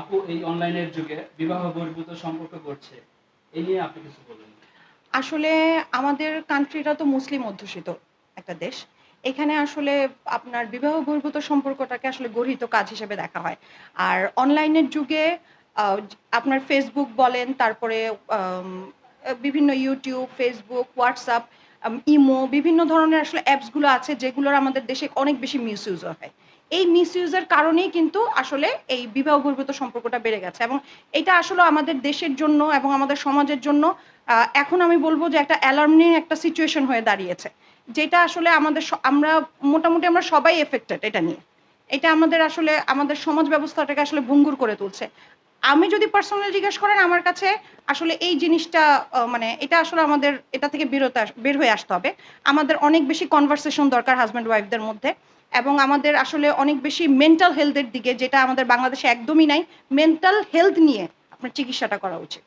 আপু, এই অনলাইনের যুগে বিবাহ বহির্ভূত সম্পর্ক করছে এই নিয়ে আপনি কিছু বলুন আসলে আমাদের কান্ট্রিটা তো মুসলিম অধ্যুষিত একটা দেশ। এখানে আসলে আপনার বিবাহ বহির্ভূত সম্পর্কটাকে আসলে গর্হিত কাজ হিসেবে দেখা হয়। আর অনলাইনের যুগে আপনার ফেসবুক বলেন, তারপরে বিভিন্ন ইউটিউব ফেসবুক হোয়াটসঅ্যাপ ইমো, বিভিন্ন ধরনের আসলে অ্যাপসগুলো আছে, যেগুলোর আমাদের দেশে অনেক বেশি মিস ইউজ হয়। এই মিস ইউজের কারণেই কিন্তু আসলে এই বিবাহ বহির্ভূত সম্পর্কটা বেড়ে গেছে এবং এটা আসলে আমাদের দেশের জন্য এবং আমাদের সমাজের জন্য এখন আমি বলব যে একটা অ্যালার্মিং একটা সিচুয়েশন হয়ে দাঁড়িয়েছে, যেটা আসলে আমাদের আমরা মোটামুটি আমরা সবাই এফেক্টেড এটা নিয়ে। এটা আমাদের আসলে, আমাদের সমাজ ব্যবস্থাটাকে আসলে ভঙ্গুর করে তুলছে। আমি যদি পার্সোনালি জিজ্ঞেস করেন, আমার কাছে আসলে এই জিনিসটা মানে এটা আসলে আমাদের, এটা থেকে বেরোতে বের হয়ে আসতে হবে। আমাদের অনেক বেশি কনভারসেশন দরকার হাজব্যান্ড ওয়াইফদের মধ্যে এবং আমাদের আসলে অনেক বেশি মেন্টাল হেলথের দিকে, যেটা আমাদের বাংলাদেশে একদমই নাই মেন্টাল হেলথ নিয়ে আপনার চিকিৎসাটা করা উচিত।